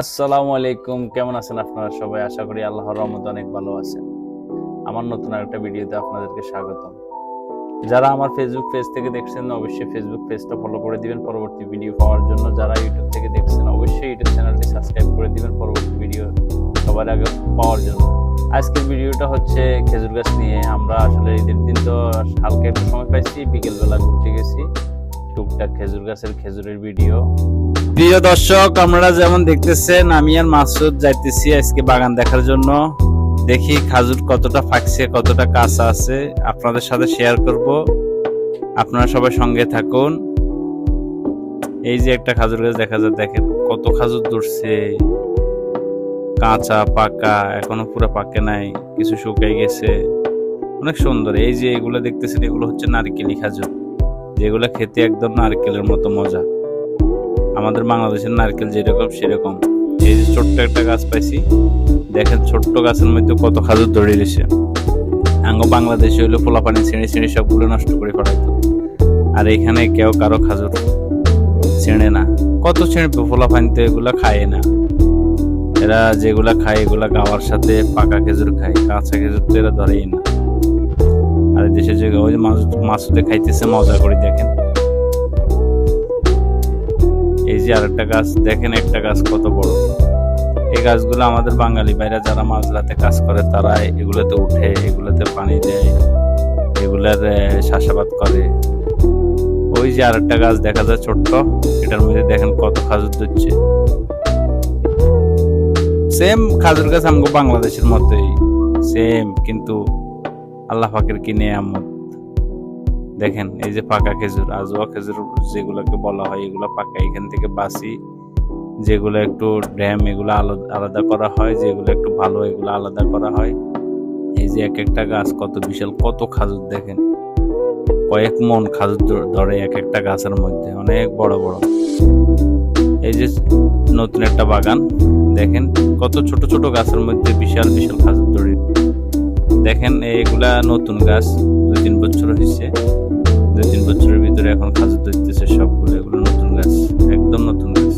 আসসালামু আলাইকুম। কেমন আছেন আপনারা সবাই? আশা করি আল্লাহর রহমতে অনেক ভালো আছেন। আমার নতুন আরেকটা ভিডিওতে আপনাদেরকে স্বাগতম। যারা আমার ফেসবুক পেজ থেকে দেখছেন, অবশ্যই ফেসবুক পেজটা ফলো করে দিবেন পরবর্তী ভিডিও পাওয়ার জন্য। যারা ইউটিউব থেকে দেখছেন, অবশ্যই ইউটিউব চ্যানেলটি সাবস্ক্রাইব করে দিবেন পরবর্তী ভিডিও সবার আগে পাওয়ার জন্য। আজকের ভিডিওটা হচ্ছে খেজুর গাছ নিয়ে। আমরা আসলে ঈদের দিন তো হালকা একটু সময় পাইছি, বিকেলবেলা ঘুরতে গেছি। টুকটাক খেজুর গাছের খেজুরের ভিডিও প্রিয় দর্শক, আপনারা যেমন দেখতেছেন, আমি আর মাসুদ যাইতেছি আজকে বাগান দেখার জন্য। দেখি খাজুর কতটা ফাঁকছে, কতটা কাঁচা আছে। আপনাদের সাথে শেয়ার করব। আপনারা সবাই সঙ্গে থাকুন। এই যে একটা খাজুর গাছ দেখা যায়, দেখেন কত খাজুর ধরছে। কাঁচা, পাকা, এখনও পুরো পাকে নাই, কিছু শুকাই গেছে। অনেক সুন্দর। এই যে এগুলো দেখতেছেন, এগুলো হচ্ছে নারকেলি খাজুর। যেগুলো খেতে একদম নারকেলের মতো মজা। আমাদের বাংলাদেশের নারকেল যেরকম সেরকম। এই যে ছোট্ট একটা গাছ পাইছি, দেখেন ছোট্ট গাছের মধ্যে কত খাজুর ধরে দিয়েছে আঙ্গ বাংলাদেশে হইল পোলাপানি ছিঁড়ে ছিঁড়ে সবগুলো নষ্ট করে ফেলাইতো। আর এখানে কেউ কারও খাজুর ছেঁড়ে না। কত ছিঁড়বে পোলাপানিতে এগুলা খায় না। এরা যেগুলা খায় এগুলা গাওয়ার সাথে পাকা খেজুর খায়, কাঁচা খেজুর তো এরা ধরেই না। আর দেশে যে ওই মাছ মাছুতে খাইতেছে মজা করে দেখেন। এই যে আরেকটা গাছ, দেখেন একটা গাছ কত বড়। এই গাছগুলো আমাদের বাঙালি ভাইরা যারা মাঝরাতে কাজ করে, তারা এগুলোতে উঠে, এগুলোতে পানি দেয়, এগুলার চাষাবাদ করে। ওই যে আরেকটা গাছ দেখা যায় ছোট্ট, এটার মধ্যে দেখেন কত খাজুর দিচ্ছে সেম খাজুর গাছ আমগো বাংলাদেশের মতোই সেম কিন্তু আল্লাহ পাকের কিনে আমত দেখেন, এই যে পাকা খেজুর, আজোয়া খেজুর যেগুলোকে বলা হয়, এগুলো পাকা। এখান থেকে বাসি, যেগুলো একটু ড্যাম, এগুলো আলাদা করা হয়। যেগুলো একটু ভালো, এগুলো আলাদা করা হয়। এই যে এক একটা গাছ, কত বিশাল, কত খাজুর দেখেন। কয়েক মন খাজুর ধরে এক একটা গাছের মধ্যে, অনেক বড় বড়। এই যে নতুন একটা বাগান, দেখেন, কত ছোট ছোট গাছের মধ্যে বিশাল বিশাল খাজুর ধরে। দেখেন, এগুলা নতুন গাছ দুই তিন বছর হয়েছে দুই তিন বছরের ভিতরে এখন খাজুর ধরতেছে সবগুলো, এগুলো নতুন গাছ, একদম নতুন গাছ।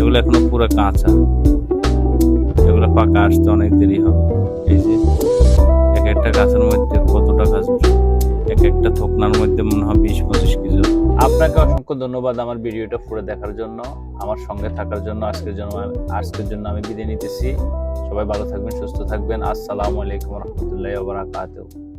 এগুলো এখনও পুরো কাঁচা। এগুলো পাকা আসতে অনেক দেরি হবে। এই যে, এক একটা গাছের মধ্যে কতটা খাজুর এক একটা থোকনার মধ্যে মনে হয় বিশ পঁচিশ কেজি। আপনাকে অসংখ্য ধন্যবাদ আমার ভিডিওটা পুরো দেখার জন্য, আমার সঙ্গে থাকার জন্য, আজকের জন্য আজকের জন্য আমি বিদায় নিতেছি। সবাই ভালো থাকবেন, সুস্থ থাকবেন। আসসালামু আলাইকুম রহমতুল্লাহ